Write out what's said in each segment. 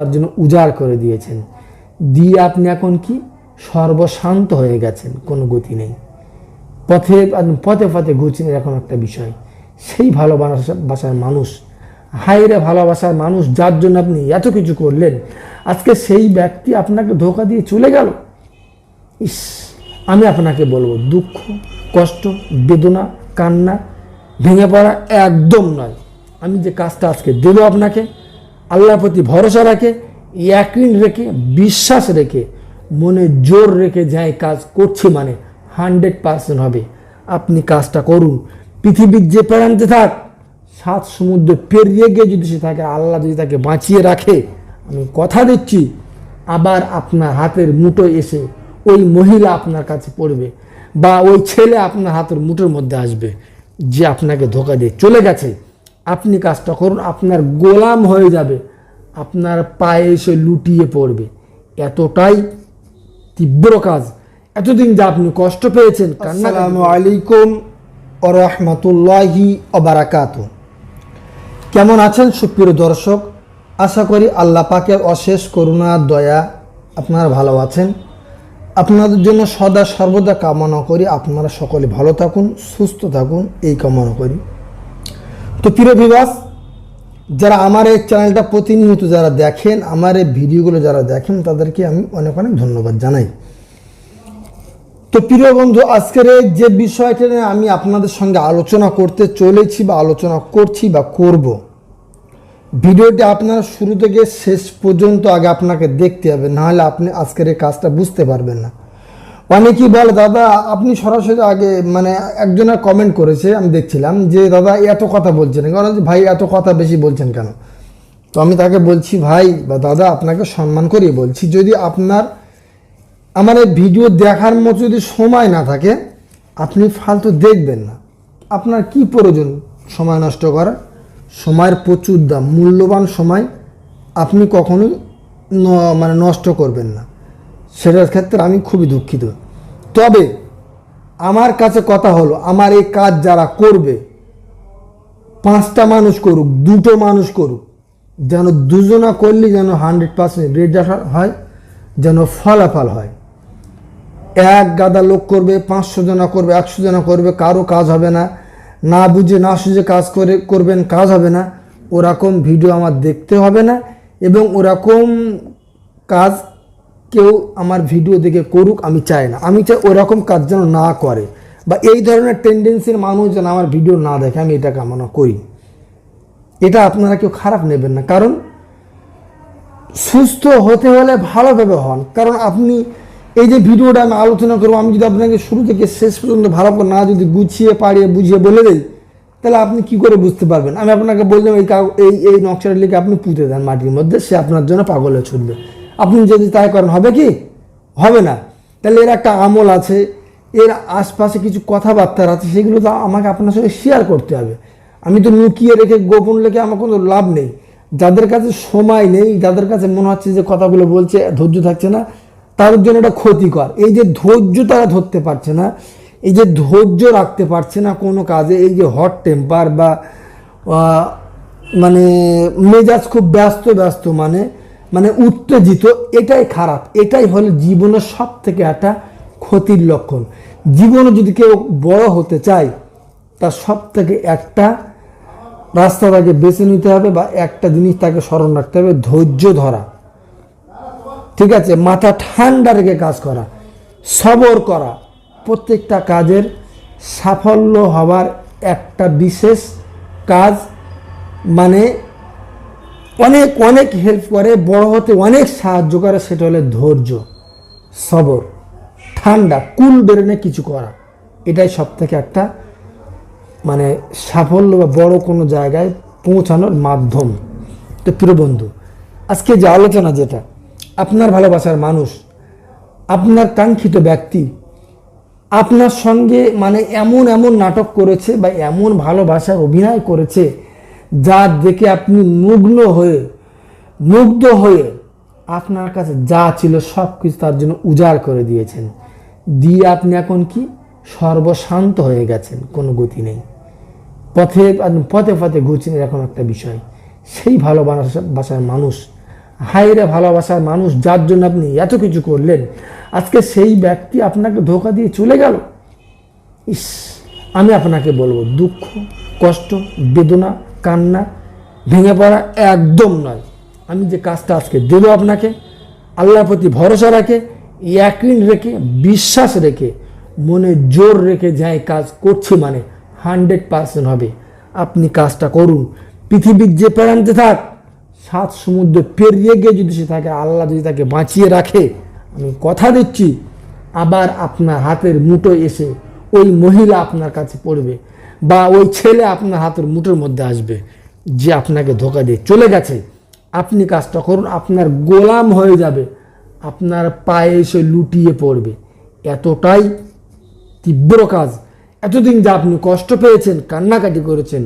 তার জন্য উজাড় করে দিয়েছেন। দিয়ে আপনি এখন কি সর্বশান্ত হয়ে গেছেন, কোনো গতি নেই। পথে পথে পথে ঘুরছেন এরকম একটা বিষয়। সেই ভালোবাসা বাসার মানুষ হাইরে ভালোবাসার মানুষ, যার জন্য আপনি এত কিছু করলেন, আজকে সেই ব্যক্তি আপনাকে ধোকা দিয়ে চলে গেল। ইস, আমি আপনাকে বলব, দুঃখ, কষ্ট, বেদনা, কান্না, ভেঙে পড়া একদম নয়। আমি যে কাজটা আজকে দেবো আপনাকে আল্লাহর প্রতি ভরসা রাখে, ইয়াকিন রেখে, বিশ্বাস রেখে, মনে জোর রেখে যাই কাজ করছি মানে হান্ড্রেড পার্সেন্ট হবে। আপনি কাজটা করুন। পৃথিবীর যে প্রান্তে থাক, সাত সমুদ্র পেরিয়ে গিয়ে যদি সে থাকে, আল্লাহ যদি তাকে বাঁচিয়ে রাখে, আমি কথা দিচ্ছি, আবার আপনার হাতের মুঠো এসে ওই মহিলা আপনার কাছে পড়বে বা ওই ছেলে আপনার হাতের মুঠোর মধ্যে আসবে, যে আপনাকে ধোকা দিয়ে চলে গেছে। আপনি কাজটা করুন, আপনার গোলাম হয়ে যাবে, আপনার পায়ে এসে লুটিয়ে পড়বে। এতটাই তীব্র কাজ। এতদিন যা আপনি কষ্ট পেয়েছেন আসসালামু আলাইকুম রহমতুল্লাহি অবারাকাত কেমন আছেন সুপ্রিয় দর্শক? আশা করি আল্লাহ পাকের অশেষ করুণা, দয়া আপনারা ভালো আছেন। আপনাদের জন্য সদা সর্বদা কামনা করি। আপনারা সকলে ভালো থাকুন, সুস্থ থাকুন, এই কামনা করি। তো প্রিয় বিবাস যারা আমার এই চ্যানেলটা প্রতিনিয়ত যারা দেখেন, আমার এই ভিডিওগুলো যারা দেখেন, তাদেরকে আমি অনেক অনেক ধন্যবাদ জানাই। তো প্রিয় বন্ধু, আজকের যে বিষয়টা নিয়ে আমি আপনাদের সঙ্গে আলোচনা করতে চলেছি বা আলোচনা করছি বা করব, ভিডিওটি আপনারা শুরু থেকে শেষ পর্যন্ত আগে আপনাকে দেখতে হবে, নাহলে আপনি আজকের এই কাজটা বুঝতে পারবেন না। অনেকেই বলে, দাদা, আপনি সরাসরি আগে মানে একজনের কমেন্ট করেছে, আমি দেখছিলাম, যে, দাদা, এত কথা বলছেন। কারণ ভাই, এত কথা বেশি বলছেন কেন? তো আমি তাকে বলছি, ভাই, বা দাদা, আপনাকে সম্মান করিয়ে বলছি, যদি আপনার, আমার এই ভিডিও দেখার মতো যদি সময় না থাকে, আপনি ফালতু দেখবেন না। আপনার কি প্রয়োজন সময় নষ্ট করার? সময়ের প্রচুর দাম, মূল্যবান সময় আপনি কখনোই মানে নষ্ট করবেন না। সেটার ক্ষেত্রে আমি খুবই দুঃখিত। তবে আমার কাছে কথা হলো, আমার এই কাজ যারা করবে, পাঁচটা মানুষ করুক, দুটো মানুষ করুক, যেন দুজনা করলে যেন হান্ড্রেড পার্সেন্ট রেজাল্ট হয়, যেন ফলাফল হয়। এক গাদা লোক করবে, পাঁচশো জনা করবে, একশো জনা করবে, কারও কাজ হবে না। না বুঝে, না সুঝে কাজ করে, করবেন, কাজ হবে না। ওরকম ভিডিও আমার দেখতে হবে না এবং ওরকম কাজ কেউ আমার ভিডিও দেখে করুক, আমি চাই না। আমি চাই ওরকম কাজ যেন না করে বা এই ধরনের টেন্ডেন্সির মানুষ যেন আমার ভিডিও না দেখে, আমি এটা কামনা করি। এটা আপনারা কেউ খারাপ নেবেন না। কারণ সুস্থ হতে হলে ভালোভাবে হন। কারণ আপনি এই যে ভিডিওটা আমি আলোচনা করব, আমি যদি আপনাকে শুরু থেকে শেষ পর্যন্ত ভালো করে না যদি গুছিয়ে, পাড়িয়ে, বুঝিয়ে বলে দেই, তাহলে আপনি কি করে বুঝতে পারবেন? আমি আপনাকে বললাম, এই এই এই নকশাটা লিখে আপনি পুঁতে দেন মাটির মধ্যে, সে আপনার জন্য পাগলে ছুটবে। আপনি যদি তাই করেন, হবে কি? হবে না। তাহলে এর একটা আমল আছে, এর আশপাশে কিছু কথাবার্তা আছে, সেগুলো তো আমাকে আপনার সঙ্গে শেয়ার করতে হবে। আমি তো লুকিয়ে রেখে গোপন রেখে আমার কোনো লাভ নেই। যাদের কাছে সময় নেই, যাদের কাছে মনে হচ্ছে যে কথাগুলো বলছে, ধৈর্য থাকছে না, তার জন্য এটা ক্ষতিকর। এই যে ধৈর্য তারা ধরতে পারছে না, এই যে ধৈর্য রাখতে পারছে না কোনো কাজে, এই যে হট টেম্পার বা মানে মেজাজ খুব ব্যস্ত ব্যস্ত মানে মানে উত্তেজিত, এটাই খারাপ। এটাই হলো জীবনের সব থেকে একটা ক্ষতির লক্ষণ। জীবনে যদি কেউ বড় হতে চায়, তার সব থেকে একটা রাস্তা তাকে বেছে নিতে হবে বা একটা জিনিস তাকে স্মরণ রাখতে হবে, ধৈর্য ধরা। ঠিক আছে? মাথা ঠান্ডা রেখে কাজ করা, সবর করা। প্রত্যেকটা কাজের সাফল্য হবার একটা বিশেষ কাজ মানে অনেক অনেক হেল্প করে, বড় হতে অনেক সাহায্য করে, সেটা হলো ধৈর্য, সবর, ঠান্ডা, কুল বেরোনে কিছু করা। এটাই সব থেকে একটা মানে সাফল্য বা বড় কোনো জায়গায় পৌঁছানোর মাধ্যম। তো প্রিয় বন্ধু, আজকে যে আলোচনা যেটা, আপনার ভালোবাসার মানুষ, আপনার কাঙ্ক্ষিত ব্যক্তি, আপনার সঙ্গে মানে এমন এমন নাটক করেছে বা এমন ভালোবাসার অভিনয় করেছে যা দেখে আপনি মুগ্ন হয়ে, মুগ্ধ হয়ে আপনার কাছে যা ছিল সব কিছু তার জন্য উজাড় করে দিয়েছেন। দিয়ে আপনি এখন কি সর্বশান্ত হয়ে গেছেন, কোনো গতি নেই। পথে পথে পথে ঘুরছেন এরকম একটা বিষয়। সেই ভালোবাসা বাসার মানুষ হাইরে ভালোবাসার মানুষ, যার জন্য আপনি এত কিছু করলেন, আজকে সেই ব্যক্তি আপনাকে ধোকা দিয়ে চলে গেল। ইস, আমি আপনাকে বলব, দুঃখ, কষ্ট, বেদনা কান্না, ভেঙে পড়া একদম নয়। আমি যে কাজটা আজকে দেবো আপনাকে, আল্লাহর প্রতি ভরসা রাখে, ইয়াকিন রেখে, বিশ্বাস রেখে, মনে জোর রেখে যাই কাজ করছি মানে হান্ড্রেড পার্সেন্ট হবে। আপনি কাজটা করুন। পৃথিবীর যে প্রান্তে থাক, সাত সমুদ্র পেরিয়ে গিয়ে যদি সে থাকে, আল্লাহ যদি তাকে বাঁচিয়ে রাখে, আমি কথা দিচ্ছি, আবার আপনার হাতের মুঠো এসে ওই মহিলা আপনার কাছে পড়বে। বা ওই ছেলে আপনার হাতের মুঠোর মধ্যে আসবে, যে আপনাকে ধোকা দিয়ে চলে গেছে। আপনি কাজটা করুন, আপনার গোলাম হয়ে যাবে, আপনার পায়ে এসে লুটিয়ে পড়বে। এতটাই তীব্র কাজ। এতদিন যা আপনি কষ্ট পেয়েছেন, কান্নাকাটি করেছেন,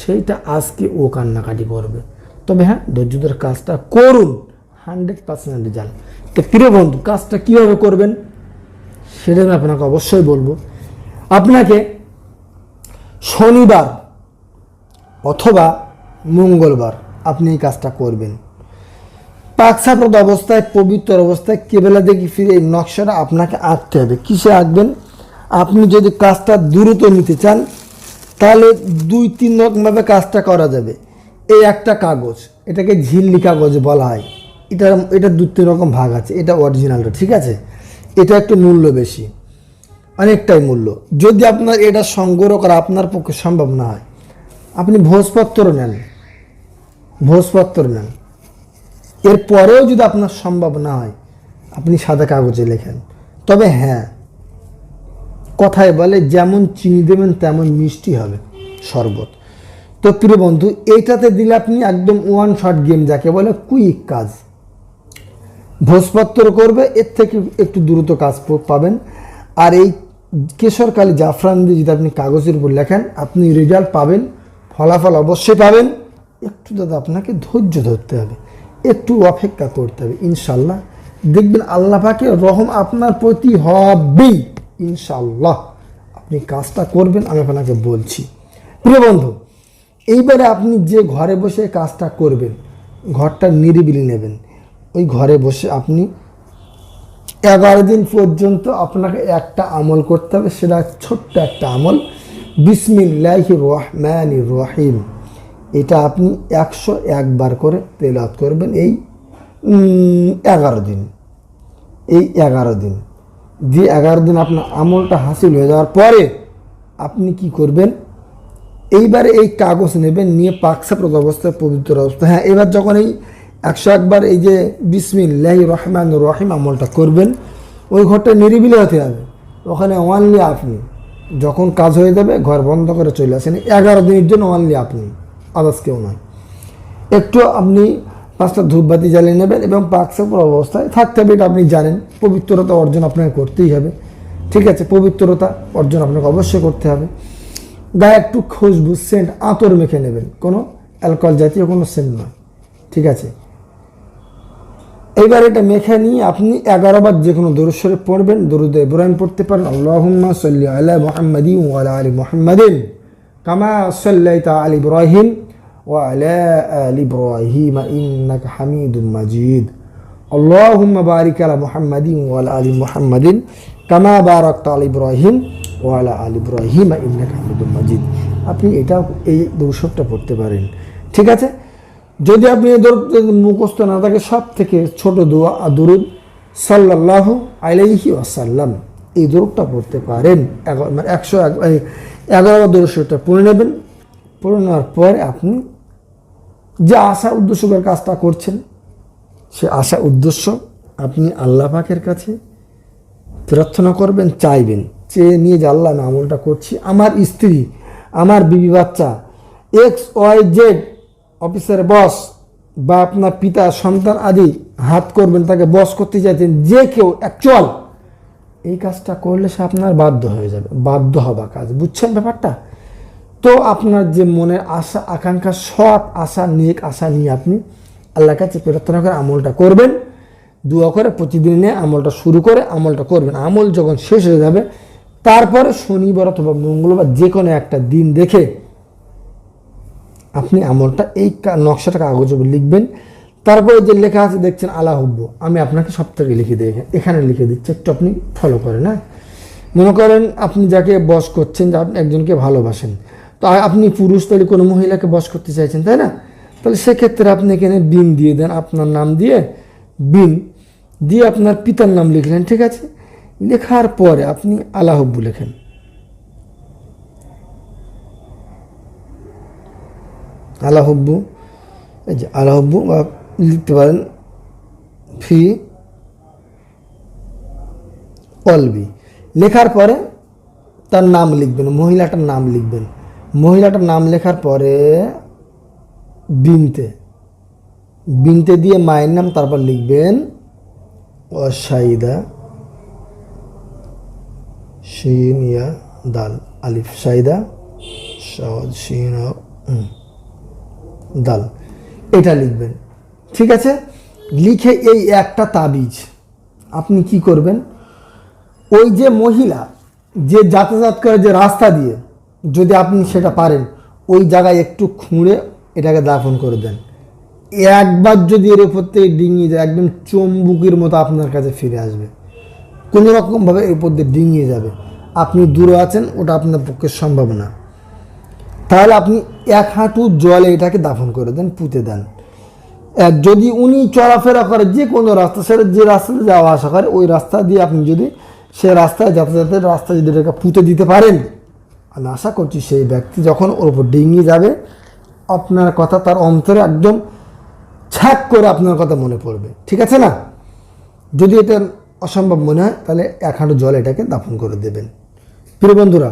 সেইটা আজকে ও কান্নাকাটি করবে। তবে হ্যাঁ ধৈর্য ধরে কাজটা করুন, হান্ড্রেড পার্সেন্ট রেজাল্ট তো প্রিয় বন্ধু, কাজটা কীভাবে করবেন, সেটা আমি আপনাকে অবশ্যই বলব। আপনাকে শনিবার অথবা মঙ্গলবার আপনি এই কাজটা করবেন। পাকসাপ্রদ অবস্থায়, পবিত্র অবস্থায়, কেবেলা দেখি ফিরে এই নকশাটা আপনাকে আঁকতে হবে। কিসে আঁকবেন? আপনি যদি কাজটা দ্রুত নিতে চান, তাহলে দুই তিন রকমভাবে কাজটা করা যাবে। এই একটা কাগজ, এটাকে ঝিল্লি কাগজ বলা হয়। এটা এটা দু তিন রকম ভাগ আছে, এটা অরিজিনালটা ঠিক আছে? এটা একটু মূল্য বেশি। অনেকটাই মূল্য। যদি আপনার এটা সংগ্রহ করা আপনার পক্ষে সম্ভব না হয়, আপনি ভোজপত্র নেন। ভোজপত্র নেন। এরপরেও যদি আপনার সম্ভব না হয়, আপনি সাদা কাগজে লেখেন। তবে হ্যাঁ কথায় বলে যেমন চিনি দেবেন তেমন মিষ্টি হবে, শরবত। তো প্রিয় বন্ধু, এইটাতে দিলে আপনি একদম ওয়ান শট গেম যাকে বলে কুইক কাজ। ভোজপত্র করবে, এর থেকে একটু দ্রুত কাজ পাবেন। আর এই কেশরকালী জাফরান দিয়ে যদি আপনি কাগজের উপর লেখেন, আপনি রেজাল্ট পাবেন, ফলাফল অবশ্যই পাবেন। একটু দাদা আপনাকে ধৈর্য ধরতে হবে, একটু অপেক্ষা করতে হবে, ইনশাল্লাহ। দেখবেন আল্লাহ পাকে রহম আপনার প্রতি হবেই, ইনশাল্লাহ। আপনি কাজটা করবেন, আমি আপনাকে বলছি। প্রিয় বন্ধু, এইবারে আপনি যে ঘরে বসে কাজটা করবেন, ঘরটা নিরিবিলি নেবেন। ওই ঘরে বসে আপনি এগারো দিন পর্যন্ত আপনাকে একটা আমল করতে হবে, সেটা ছোট্ট একটা আমল। বিসমিল্লাহ রহমান রহিম। এটা আপনি একশো একবার করে তেলাত করবেন এই এগারো দিন। এই এগারো দিন। যে এগারো দিন আপনার আমলটা হাসিল হয়ে যাওয়ার পরে আপনি কি করবেন? এইবারে এই কাগজ নেবেন, নিয়ে পাকসাপ্রদ অবস্থায় পবিত্র অবস্থা। হ্যাঁ এবার যখন এই একশো একবার এই যে বিসমিল্লাহ রহমান রহিম আমলটা করবেন, ওই ঘরটা নিরিবিলি হতে হবে। ওখানে ওয়ানলি আপনি। যখন কাজ হয়ে যাবে, ঘর বন্ধ করে চলে আসেন। এগারো দিনের জন্য ওয়ানলি আপনি, আদার্স কেউ নয়। একটু আপনি পাঁচটা ধূপবাতি জ্বালিয়ে নেবেন এবং পাকসাপুর অবস্থায় থাকতে হবে, এটা আপনি জানেন। পবিত্রতা অর্জন আপনাকে করতেই হবে। ঠিক আছে, পবিত্রতা অর্জন আপনাকে অবশ্যই করতে হবে। গায়ে একটু খুশবু, সেন্ট, আতর মেখে নেবেন। কোনো অ্যালকোহল জাতীয় কোনো সেন্ট নয়। ঠিক আছে। এবার এটা মেখে নিয়ে আপনি এগারো বার যে কোনো দরুদ পড়বেন, দরুদ ইব্রাহিম পড়তে পারেন। আল্লাহুম্মা সাল্লি আলা মুহাম্মাদি ওয়া আলা আলি মুহাম্মাদিন। কামা সাল্লাইতা আলা ইব্রাহিম ওয়া আলা আলি ইব্রাহিম ইন্নাকা হামিদুম মাজিদ। আল্লাহুম্মা বারিক আলা মুহাম্মাদিন ওয়ালা আলী আলি কামা কামা বারাকতা আলা ইব্রাহিম ওয়া আলা আলি ইব্রাহিম ইন্নাকা হামিদুম মাজিদ। আপনি এটা এই দরুদ পড়তে পারেন। ঠিক আছে? যদি আপনি মুখস্থ না থাকে সব থেকে ছোট দোয়া দরুদ সাল্লাল্লাহু আলাইহি ওয়াসাল্লাম। এই দৌড়টা পড়তে পারেন। মানে একশো এক- এগারো দৌড়টা পড়ে নেবেন। পড়ে নেওয়ার পরে আপনি যে আশা উদ্দেশ্য কাজটা করছেন, সে আশা উদ্দেশ্য আপনি আল্লাহ পাকের কাছে প্রার্থনা করবেন, চাইবেন। চেয়ে নিয়ে যে আল্লাহ আমি আমলটা করছি, আমার স্ত্রী, আমার বিবি বাচ্চা এক্স ওয়াই জেড অফিসের বস বা আপনার পিতা, সন্তান আদি হাত করবেন, তাকে বস করতে চাইছেন, যে কেউ অ্যাকচুয়াল এই কাজটা করলে সে আপনার বাধ্য হয়ে যাবে, বাধ্য হবা কাজ, বুঝছেন ব্যাপারটা? তো আপনার যে মনের আশা, আকাঙ্ক্ষা, সৎ আশা, নেক আশা নিয়ে আপনি আল্লাহর কাছে প্রার্থনা করে আমলটা করবেন, দোয়া করে প্রতিদিনে আমলটা শুরু করে আমলটা করবেন। আমল যখন শেষ হয়ে যাবে, তারপরে শনিবার অথবা মঙ্গলবার যে কোনো একটা দিন দেখে আপনি আমলটা এই নকশাটা কাগজে লিখবেন। তারপরে যে লেখা আছে, দেখছেন আলা হুব্ব আমি আপনাকে সব থেকে লিখে দিই এখানে- লিখে দিচ্ছি, একটু আপনি ফলো করেন হ্যাঁ? মনে করেন আপনি যাকে বস করছেন, যে আপনি একজনকে ভালোবাসেন। তো আপনি পুরুষ, তাহলে কোনো মহিলাকে বস করতে চাইছেন, তাই না? তাহলে সেক্ষেত্রে আপনি এখানে বিন দিয়ে দেন, আপনার নাম দিয়ে বিন দিয়ে আপনার পিতার নাম লিখলেন, ঠিক আছে? লেখার পরে আপনি আলা হুব্বু লেখেন। আলা হুব্বু, এই যে আলা হুব্বু বা লিখতে পারেন ফি অলবি। লেখার পরে তার নাম লিখবেন, মহিলাটার নাম লিখবেন। মহিলাটার নাম লেখার পরে বিনতে। বিনতে দিয়ে মায়ের নাম তারপর লিখবেন অসাইদা শিন ইয়া দাল, আলিফ সাইদা সহজ শিন দাল। এটা লিখবেন। ঠিক আছে? লিখে এই একটা তাবিজ। আপনি কি করবেন? ওই যে মহিলা, যে যাতায়াত করে যে রাস্তা দিয়ে, যদি আপনি সেটা পারেন, ওই জায়গায় একটু খুঁড়ে এটাকে দাফন করে দেন। একবার যদি এর উপর থেকে ডিঙিয়ে যায়, একদম চম্বুকের মতো আপনার কাছে ফিরে আসবে। কোনো রকমভাবে এর উপর দিয়ে ডিঙিয়ে যাবে। আপনি দূরে আছেন, ওটা আপনার পক্ষে সম্ভব না। তাহলে আপনি এক হাঁটু জলে এটাকে দাফন করে দেন, পুঁতে দেন। যদি উনি চলাফেরা করে যে কোনো রাস্তা সেটা যে রাস্তাতে যাওয়া আসা করে, ওই রাস্তা দিয়ে আপনি যদি সে রাস্তায় যাতায়াতের রাস্তা যদি এটাকে পুঁতে দিতে পারেন, আমি আশা করছি সেই ব্যক্তি যখন ওর উপর ডিঙিয়ে যাবে, আপনার কথা তার অন্তরে একদম ছ্যাক করে আপনার কথা মনে পড়বে। ঠিক আছে না? যদি এটা অসম্ভব মনে হয়, তাহলে এক হাঁটু জল এটাকে দাফন করে দেবেন। প্রিয় বন্ধুরা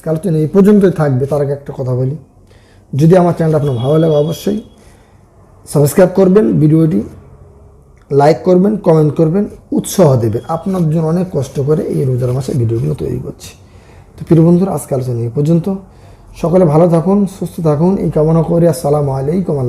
আজকে আলোচনা এই পর্যন্তই থাকবে, তার আগে একটা কথা বলি। যদি আমার চ্যানেলটা আপনার ভালো লাগে, অবশ্যই সাবস্ক্রাইব করবেন, ভিডিওটি লাইক করবেন, কমেন্ট করবেন, উৎসাহ দেবেন। আপনার জন্য অনেক কষ্ট করে এই রোজার মাসে ভিডিওগুলো তৈরি করছি। তো প্রিয় বন্ধুরা, আজকে আলোচনা এই পর্যন্ত। সকলে ভালো থাকুন, সুস্থ থাকুন, এই কামনা করি। আসসালামু আলাইকুম, আল্লাহ